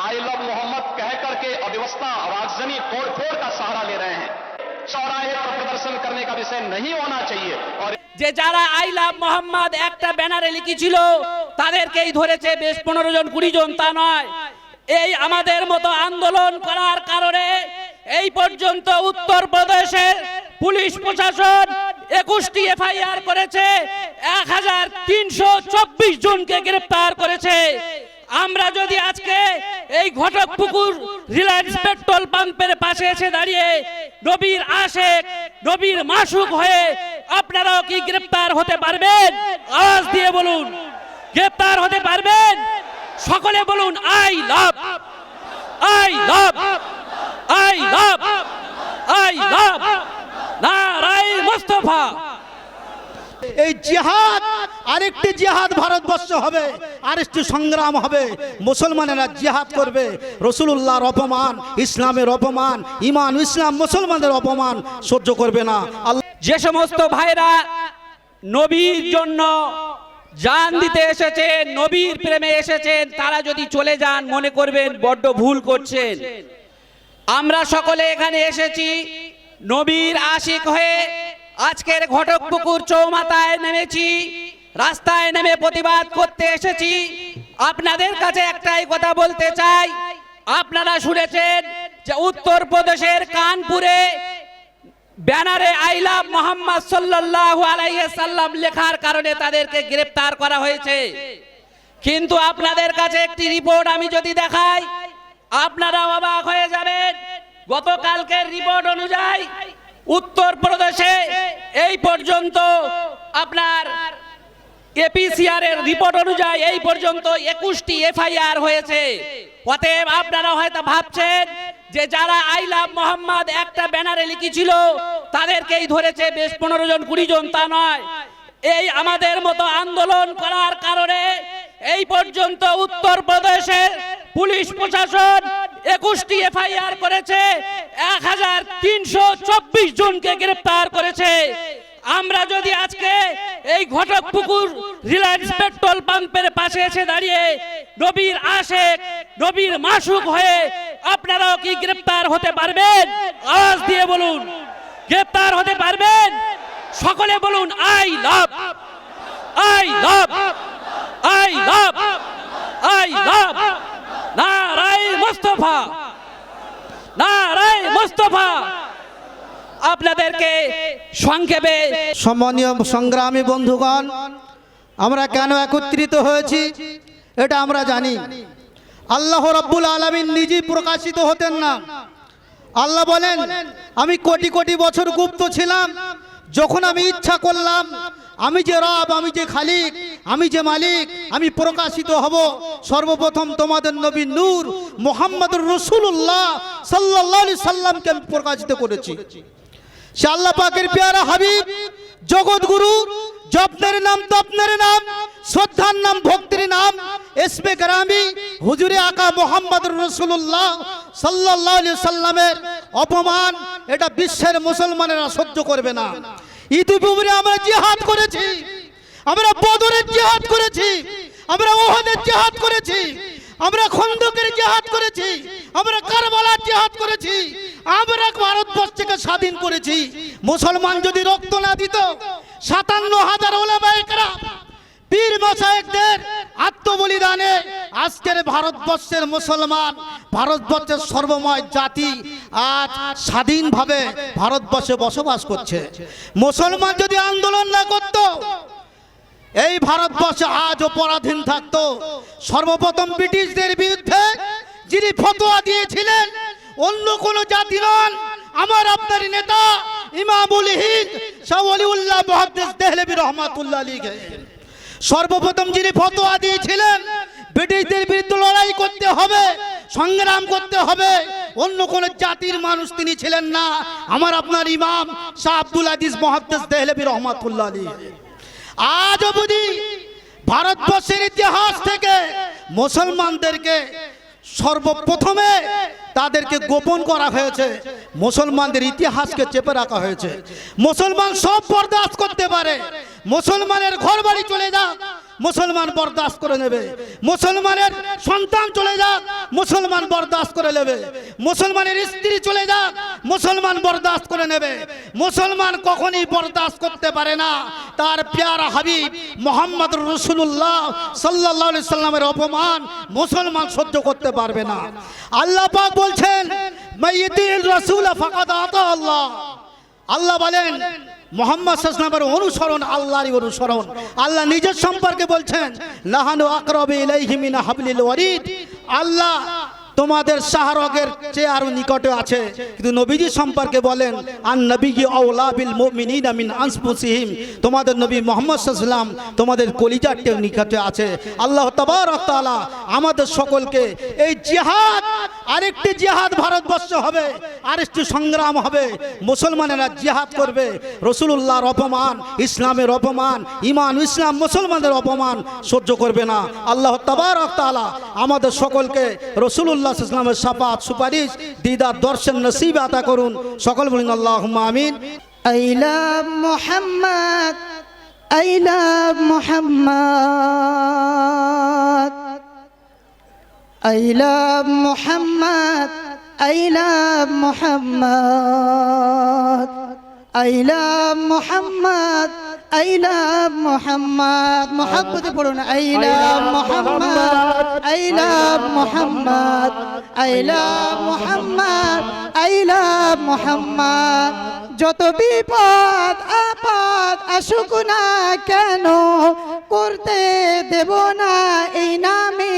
I love Mohammad कह करके अव्यवस्था आवाजनी तोड़ फोड़ का सहारा ले रहे हैं चौराहे पर प्रदर्शन करने का विषय नहीं होना चाहिए और যে যারা আই লাভ মোহাম্মদ একটা ব্যানারে লিখেছিল তাদেরকেই ধরেছে বেশ পনেরো জন কুড়ি জন তা নয় এই আমাদের মতো আন্দোলন করার কারণে এই পর্যন্ত উত্তর প্রদেশের পুলিশ প্রশাসন একুশটি এফআইআর করেছে এক হাজার তিনশো চব্বিশ জনকে গ্রেপ্তার করেছে আমরা যদি আজকে এই ঘটক পুকুর রিলায়েন্স পেট্রোল পাম্পের পাশে এসে দাঁড়িয়ে নবীর আশেক নবীর মাসুক হয়ে আপনারাও কি গ্রেপ্তার হতে পারবেন? আওয়াজ দিয়ে বলুন। গ্রেপ্তার হতে পারবেন? সকলে বলুন, I love. I love. I love. I love. নারাই মুস্তফা। এই জিহাদ আরেকটি জিহাদ ভারতবর্ষ হবে, আরেকটি সংগ্রাম হবে। মুসলমানেরা জিহাদ করবে। রসুলুল্লাহর অপমান, ইসলামের অপমান, ইমান, ইসলাম, মুসলমানদের অপমান সহ্য করবে না। যে সমস্ত ভাইরা নবীর জন্য জান দিতে এসেছেন, নবীর প্রেমে এসেছেন, তারা যদি চলে যান, মনে করবেন বড্ড ভুল করছেন। আমরা সকলে এখানে এসেছি, নবীর আশিক হয়ে আজকের ঘটকপুকুর চৌমাথায় নেমেছি। রাস্তায় নেমে প্রতিবাদ করতে এসেছি। আপনাদের কাছে একটাই কথা বলতে চাই। আপনারা শুনেছেন যে উত্তরপ্রদেশের কানপুরে ব্যানারে আই লাভ মোহাম্মদ সাল্লাল্লাহু আলাইহি সাল্লাম লেখার কারণে তাদেরকে গ্রেফতার করা হয়েছে। কিন্তু আপনাদের কাছে একটি রিপোর্ট আমি যদি দেখাই আপনারা অবাক হয়ে যাবেন। গতকালকের রিপোর্ট অনুযায়ী উত্তরপ্রদেশে এই পর্যন্ত আপনার এপিসিআর এর রিপোর্ট অনুযায়ী এই পর্যন্ত একুশটি এফআইআর হয়েছে। অতএব আপনারা হয়তো ভাবছেন যে যারা আই লাভ মোহাম্মদ একটা ব্যানারে লিখেছিল, তাদেরকেই ধরেছে বেশ পনেরো জন, কুড়ি জন, তা নয়। এই আমাদের মতো আন্দোলন করার কারণে এই পর্যন্ত উত্তর প্রদেশের পুলিশ প্রশাসন একুশটি এফআইআর করেছে, এক হাজার তিনশো চব্বিশ জনকে গ্রেপ্তার করেছে। আমরা যদি আজকে এই ঘটক পুকুর রিলায়েন্স পেট্রোল পাম্পের পাশে এসে দাঁড়িয়ে নবীর আশেক নবীর মাসুক হয়ে আপনারাও কি গ্রেপ্তার হতে পারবেন? আওয়াজ দিয়ে বলুন। গ্রেপ্তার হতে পারবেন? সকলে বলুন, I love. I love. I love. I love. নারাই মুস্তফা। নারাই মুস্তফা। আপনাদেরকে সংক্ষেপে সম্মানীয় সংগ্রামী বন্ধুগণ, আমরা কেন একত্রিত হয়েছি এটা আমরা জানি। আল্লাহ রব্বুল আলমিন নিজেই প্রকাশিত হতেন না। আল্লাহ বলেন, আমি কোটি কোটি বছর গুপ্ত ছিলাম, যখন আমি ইচ্ছা করলাম, আমি যে রব, আমি যে খালিক, আমি যে মালিক, আমি প্রকাশিত হব। সর্বপ্রথম তোমাদের নবী নূর মোহাম্মদ রসুল্লাহ সাল্লাহ সাল্লামকে আমি প্রকাশিত করেছি। আল্লাহ পাকের পেয়ারা হাবিব জগৎ গুরু জপনের নাম, তপনের নাম, শ্রদ্ধার নাম, ভক্তির নাম এসমে গ্রামী, হুজুরে আকা মোহাম্মদ রসুল্লাহ সাল্লাহ সাল্লামের অপমান, এটা বিশ্বের মুসলমানেরা সহ্য করবে না। ইতিপূর্বে আমরা জিহাদ করেছি, আমরা বদরের জিহাদ করেছি, আমরা ওহদের জিহাদ করেছি, আমরা খন্দকের জিহাদ করেছি, আমরা কারবালার জিহাদ করেছি। আমরা ভারতবর্ষকে স্বাধীন করেছি। মুসলমান যদি রক্ত না দিত, সাতান্ন হাজার ওলামায়করা পীর মশায়েকদের আত্মবলিদানে আজকের ভারতবর্ষের মুসলমান, ভারতবর্ষের সর্বময় জাতি আজ স্বাধীনভাবে ভারতবর্ষে বসবাস করছে। মুসলমান যদি আন্দোলন না করত, এই ভারতবর্ষে আজ পরাধীন থাকত। সর্বপ্রথম ব্রিটিশদের বিরুদ্ধে যিনি ফতোয়া দিয়েছিলেন অন্য কোন জাতি নন। আমার আপনার নেতা ইমামুল হিন্দ শাহ ওলিউল্লাহ মুহাদ্দিস দেহলেবি রহমাতুল্লাহ আলী সর্বপ্রথম যিনি ফতোয়া দিয়েছিলেন, ব্রিটিশদের বিরুদ্ধে লড়াই করতে হবে, সংগ্রাম করতে হবে, অন্য কোন জাতির মানুষ তিনি ছিলেন না। আমার আপনার ইমাম শাহ আব্দুল আজিজ মহাদ্দেস দেহলেবি রহমাতুল্লাহ আলী আজ অবধি ভারতবর্ষের ইতিহাস থেকে মুসলমানদেরকে সর্বপ্রথমে তাদেরকে গোপন করা হয়েছে। মুসলমানদের ইতিহাসকে চেপে রাখা হয়েছে। মুসলমান সব বরদাস্ত করতে পারে। মুসলমানের ঘর বাড়ি চলে যাক। মুসলমান বরদাস্ত করে নেবে। মুসলমানের সন্তান চলে যাক, মুসলমান বরদাস্ত করে নেবে। মুসলমানের স্ত্রী চলে যাক, মুসলমান বরদাস্ত করে নেবে। মুসলমান কখনই বরদাস্ত করতে পারে না। তার প্যারা হাবিব মোহাম্মদ রসুল্লাহ সাল্লাহ সাল্লামের অপমান মুসলমান সহ্য করতে পারবে না। আল্লাহ পাক বলছেন রাসূল আল্লাহ আল্লাহ বলেন মোহাম্মদ সাসনামের অনুসরণ, আল্লাহরই অনুসরণ। আল্লাহ নিজের সম্পর্কে বলছেন লাহানু আকরবে ইলাইহি মিন হাবলিল ওয়ারিদ। আল্লাহ তোমাদের শাহরগের চেয়ে আরও নিকটে আছে। কিন্তু নবীজি সম্পর্কে বলেন, আন নবী আউলা বিল মুমিনিনা মিন আনফুসিহিম। তোমাদের নবী মোহাম্মদ সাল্লাম তোমাদের কলিজার চেয়ে নিকটে আছে। আল্লাহ তাবারক তাআলা আমাদের সকলকে এই জিহাদ, আরেকটি জিহাদ ভারতবর্ষ হবে, আরেকটি সংগ্রাম হবে। মুসলমানেরা জিহাদ করবে। রসুলুল্লাহর অপমান, ইসলামের অপমান ইমান ইসলাম মুসলমানদের অপমান সহ্য করবে না। আল্লাহ তাবারক তাআলা আমাদের সকলকে রসুলুল্লাহ রসুল্লাহ ইসলামের সাফাত, সুপারিশ, দিদার দর্শন নসিব আতা করুন। সকল বলিন আল্লাহ আমিন। আইলা মোহাম্মদ আইলা মোহাম্মদ আইলা মোহাম্মদ আইলা মোহাম্মদ আইলা মোহাম্মদ। আই লাভ মোহাম্মদ মোহাম্মদে পড়ুন I love Mohammad I love Mohammad I Mohammad. যত বিপদ, আপদ আসুক না কেন, করতে দেব না এই নামে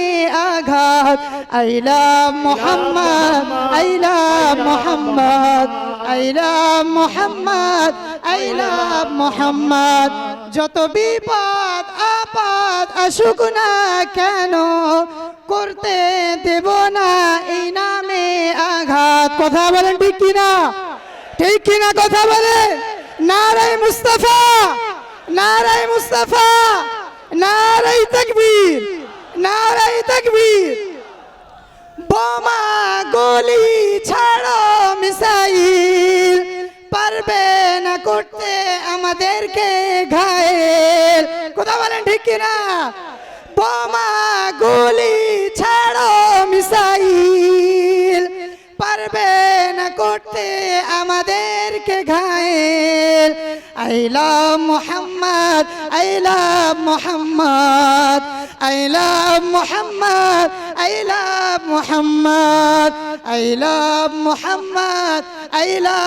আঘাত। আইলা মোহাম্মদ আইলা মোহাম্মদ আইলা মোহাম্মদ আইলা মোহাম্মদ। যত বিপদ, আপদ আসুক না কেন, করতে দেব না এই নামে আঘাত। কথা বলেন ঠিক কিনা? ঠিক কিনা কথা বলে? নারাই মুস্তাফা নারাই মুস্তাফা নারাই তকবীর নারাই তকবীর। বোমা গলি ছাড়ো মিসাইল, পারবে না করতে আমাদেরকে ঘায়েল। কথা বলেন ঠিক কিনা? বোমা আমাদেরকে ঘায়েল। আইলা মোহাম্মদ আইলা মোহাম্মদ আইলা মোহাম্মদ আইলা মোহাম্মদ আইলা মোহাম্মদ আইলা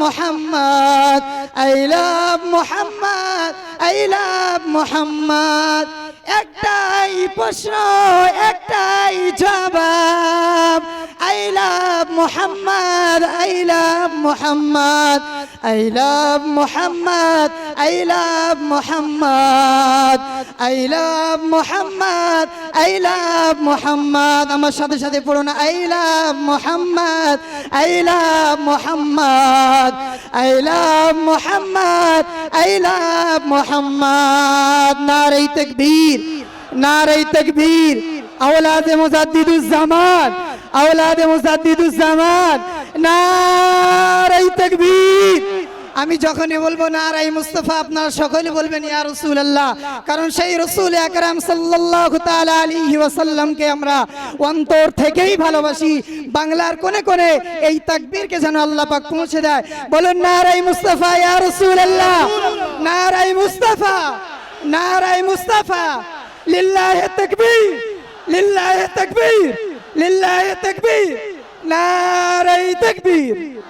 মোহাম্মদ আইলা মোহাম্মদ আইলা মোহাম্মদ। একটাই প্রশ্ন, একটাই জবাব। Mohammad I love Mohammad I love Mohammad I love Mohammad I love Mohammad I love Mohammad আমার সাথে সাথে পড়ুন I love Mohammad I love Mohammad I love Mohammad I love Mohammad নারে তকবীর নারে তকবীর। আওলাদ মুজাদ্দিদুজ্জামান আওলাদ মুসাদ্দিদুজ্জামান নারাই তাকবীর। আমি যখনই বলব না আর নারাই মুস্তফা, আপনারা সকলে বলবেন, ইয়া রসুল আল্লাহ কারণ সেই রসুল একরাম সাল্লাহ আলী ওসাল্লামকে আমরা অন্তর থেকেই ভালোবাসি। বাংলার কোনে কোনে এই তাকবীরকে যেন আল্লাহ পাক পৌঁছে দেয়। বলুন না নারাই মুস্তফা, ইয়া রসুল আল্লাহ নারাই মুস্তফা নারাই মুস্তফা। লিল্লাহে তাকবীর লিল্লাহে তাকবীর। لله تكبير ناري تكبير.